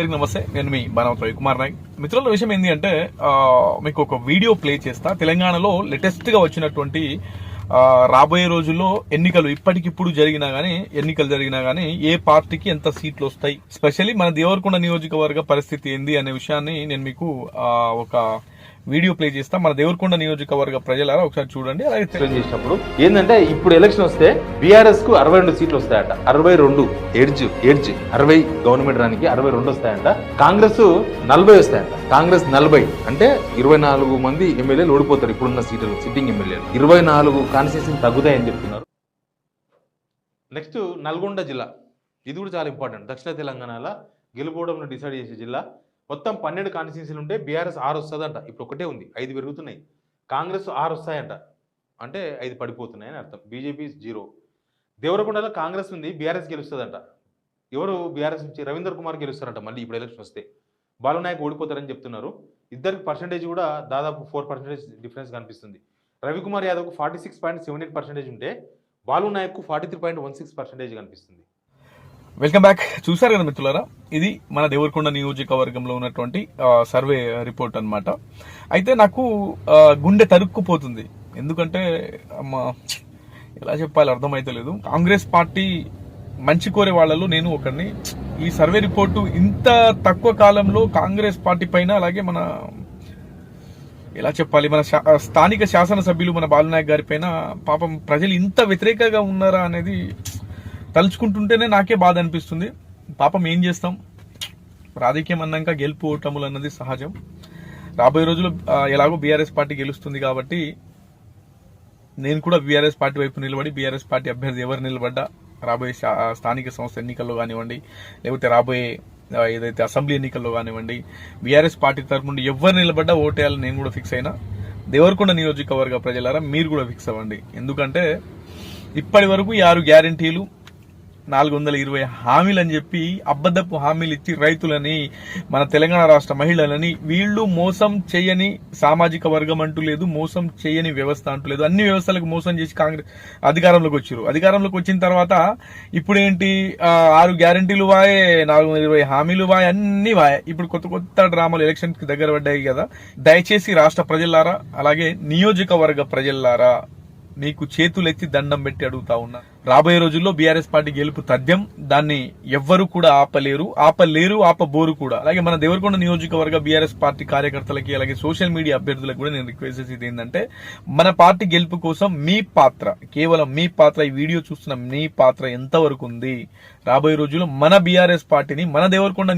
అందరికీ నమస్తే నేను మీ బాణవత్ రవి కుమార్ నాయక్. మిత్రుల విషయం ఏంటి అంటే మీకు ఒక వీడియో ప్లే చేస్తా. తెలంగాణలో లేటెస్ట్గా వచ్చినటువంటి రాబోయే రోజుల్లో ఎన్నికలు ఇప్పటికిప్పుడు జరిగినా గానీ ఎన్నికలు జరిగినా గానీ ఏ పార్టీకి ఎంత సీట్లు వస్తాయి? స్పెషల్లీ మన దేవరకొండ నియోజకవర్గ పరిస్థితి ఏంది అనే విషయాన్ని నేను మీకు ఒక వీడియో ప్లే చేస్తా. మన దేవరకొండ నియోజకవర్గ ప్రజలారా ఒకసారి చూడండి. అలాగే ఎక్స్ప్లెయిన్ చేసినప్పుడు ఏంటంటే ఇప్పుడు ఎలక్షన్ వస్తే బీఆర్ఎస్కు అరవై రెండు సీట్లు వస్తాయట. అరవై రెండు ఎడ్జ్ ఎడ్జ్ అరవై గవర్నమెంట్ రానికి అరవై రెండు వస్తాయంట. కాంగ్రెస్ నలభై వస్తాయంట. కాంగ్రెస్ నలభై. అంటే ఇరవై నాలుగు మంది ఎమ్మెల్యేలు ఓడిపోతారు ఇప్పుడున్న సీట్లు సిట్టింగ్ ఎమ్మెల్యేలు. ఇరవై నాలుగు కాన్స్టిట్యూషన్ తగ్గుతాయని చెప్తున్నారు. నెక్స్ట్ నల్గొండ జిల్లా. ఇది కూడా చాలా ఇంపార్టెంట్ దక్షిణ తెలంగాణలో గెలుపోవడంలో డిసైడ్ చేసే జిల్లా. మొత్తం పన్నెండు కాన్స్టిట్యూన్సీలు ఉంటే బీఆర్ఎస్ ఆరు వస్తుందంట. ఇప్పుడు ఒకటే ఉంది. ఐదు పెరుగుతున్నాయి. కాంగ్రెస్ ఆరు వస్తాయంట. అంటే ఐదు పడిపోతున్నాయని అర్థం. బీజేపీ జీరో దేవరకొండలో కాంగ్రెస్ ఉంది బీఆర్ఎస్ గెలుస్తుందంట. ఎవరు బీఆర్ఎస్ నుంచి? రవీందర్ కుమార్ గెలుస్తారంట మళ్ళీ ఇప్పుడు ఎలక్షన్ వస్తే. బాలునాయక్ ఓడిపోతారని చెప్తున్నారు. ఇద్దరికి పర్సంటేజ్ కూడా దాదాపు ఫోర్ పర్సెంటేజ్ డిఫరెన్స్ కనిపిస్తుంది. Ravikumar యాదవ్కు forty six point seven eight percentage ఉంటే Balu నాయక్కు forty three point one six percentage కనిపిస్తుంది. Welcome back. చూసారు కదా మిత్రులారా? ఇది మన దేవరకొండ నియోజకవర్గంలో ఉన్నటువంటి సర్వే రిపోర్ట్ అనమాట అయితే నాకు గుండె తరుక్కుపోతుంది. ఎందుకంటే ఎలా చెప్పాలి అర్థమైతే లేదు. కాంగ్రెస్ పార్టీ మంచి కోరే వాళ్ళలో నేను ఒకరిని ఈ సర్వే రిపోర్టు ఇంత తక్కువ కాలంలో కాంగ్రెస్ పార్టీ పైన అలాగే మన ఎలా చెప్పాలి మన శా- స్థానిక శాసనసభ్యులు మన బాలనాయక్ గారి పైన పాపం ప్రజలు ఇంత వ్యతిరేకంగా ఉన్నారా అనేది తలుచుకుంటుంటేనే నాకే బాధ అనిపిస్తుంది. పాపం ఏం చేస్తాం? రాజకీయం అన్నాక గెలుపు ఓటములు అన్నది సహజం. రాబోయే రోజుల్లో ఎలాగో బీఆర్ఎస్ పార్టీ గెలుస్తుంది కాబట్టి నేను కూడా బీఆర్ఎస్ పార్టీ వైపు నిలబడి బీఆర్ఎస్ పార్టీ అభ్యర్థి ఎవరు నిలబడ్డా రాబోయే స్థానిక సంస్థ ఎన్నికల్లో కానివ్వండి లేకపోతే రాబోయే ఏదైతే అసెంబ్లీ ఎన్నికల్లో కానివ్వండి బీఆర్ఎస్ పార్టీ తరపు నుండి ఎవరు నిలబడ్డా ఓటేయాలని నేను కూడా ఫిక్స్ అయినా దేవరకొండ నియోజకవర్గ ప్రజలారా మీరు కూడా ఫిక్స్ అవ్వండి. ఎందుకంటే ఇప్పటి వరకు ఈ ఆరు గ్యారంటీలు నాలుగు వందల ఇరవై హామీలు అని చెప్పి అబద్ధపు హామీలు ఇచ్చి రైతులని మన తెలంగాణ రాష్ట్ర మహిళలని వీళ్ళు మోసం చేయని సామాజిక వర్గం అంటూ లేదు మోసం చేయని వ్యవస్థ అంటూ లేదు. అన్ని వ్యవస్థలకు మోసం చేసి కాంగ్రెస్ అధికారంలోకి వచ్చారు. అధికారంలోకి వచ్చిన తర్వాత ఇప్పుడేంటి ఆరు గ్యారంటీలు వాయే నాలుగు వందల ఇరవై హామీలు వాయే అన్ని వాయే. ఇప్పుడు కొత్త కొత్త డ్రామాలు ఎలక్షన్కి దగ్గర పడ్డాయి కదా. దయచేసి రాష్ట్ర ప్రజలారా అలాగే నియోజకవర్గ ప్రజలారా నీకు చేతులెత్తి దండం పెట్టి అడుగుతా ఉన్నా. రాబోయే రోజుల్లో బీఆర్ఎస్ పార్టీ గెలుపు తథ్యం దాన్ని ఎవ్వరు కూడా ఆపలేరు. ఆపలేరు ఆపబోరు కూడా. అలాగే మన దేవరకొండ నియోజకవర్గ బీఆర్ఎస్ పార్టీ కార్యకర్తలకి అలాగే సోషల్ మీడియా అభ్యర్థులకు కూడా నేను రిక్వెస్ట్ చేసేది ఏంటంటే మన పార్టీ గెలుపు కోసం మీ పాత్ర కేవలం మీ పాత్ర ఈ వీడియో చూస్తున్న మీ పాత్ర ఎంతవరకు ఉంది? రాబోయే రోజుల్లో మన బీఆర్ఎస్ పార్టీని మన దేవరకొండ